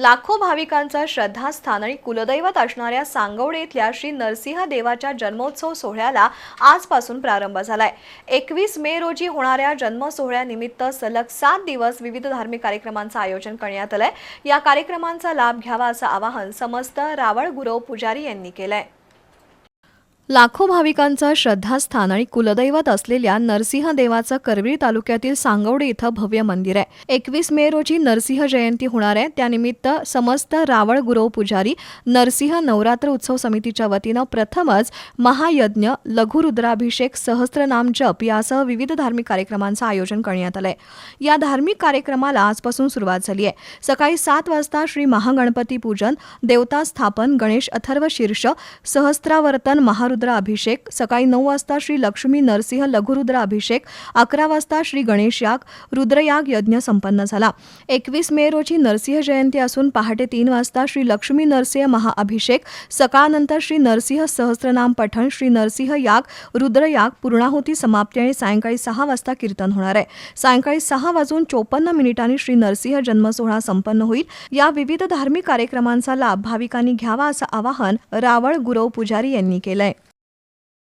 लाखो भाविकांचं श्रद्धास्थान आणि कुलदैवत असणाऱ्या सांगवडे इथल्या श्री नरसिंह देवाच्या जन्मोत्सव सोहळ्याला आजपासून प्रारंभ झालाय. एकवीस मे रोजी होणाऱ्या जन्म सोहळ्यानिमित्त सलग सात दिवस विविध धार्मिक कार्यक्रमांचं आयोजन करण्यात आलंय. या कार्यक्रमांचा लाभ घ्यावा असं आवाहन समस्त रावळ गुरव पुजारी यांनी केलंय. लाखो भाविकांचं श्रद्धास्थान आणि कुलदैवत असलेल्या नरसिंह देवाचं करवीर तालुक्यातील सांगवडे इथं भव्य मंदिर आहे. एकवीस मे रोजी नरसिंह जयंती होणार आहे. त्यानिमित्त समस्त रावळ गुरव पुजारी नरसिंह नवरात्र उत्सव समितीच्या वतीनं प्रथमच महायज्ञ लघुरुद्राभिषेक सहस्त्रनाम जप यासह विविध धार्मिक कार्यक्रमांचं आयोजन करण्यात आलंय. या धार्मिक कार्यक्रमाला आजपासून सुरुवात झाली आहे. सकाळी सात वाजता श्री महागणपती पूजन देवता स्थापन गणेश अथर्व शीर्ष सहस्त्रावर्तन महारुद्र अभिषेक सकाळी नऊ वाजता श्री लक्ष्मी नरसिंह लघुरुद्र अभिषेक अकरा वाजता श्री गणेश याग रुद्रयाग यज्ञ संपन्न झाला. एकवीस मे रोजी नरसिंह जयंती असून पहाटे तीन वाजता श्री लक्ष्मी नरसिंह महाअभिषेक सकाळनंतर श्री नरसिंह सहस्रनाम पठण श्री नरसिंह याग रुद्रयाग पूर्णाहुती समाप्ती आणि सायंकाळी सहा वाजता कीर्तन होणार आहे. सायंकाळी सहा वाजून चोपन्न मिनिटांनी श्री नरसिंह जन्मसोहळा संपन्न होईल. या विविध धार्मिक कार्यक्रमांचा लाभ भाविकांनी घ्यावा असं आवाहन रावळ गुरव पुजारी यांनी केलंय.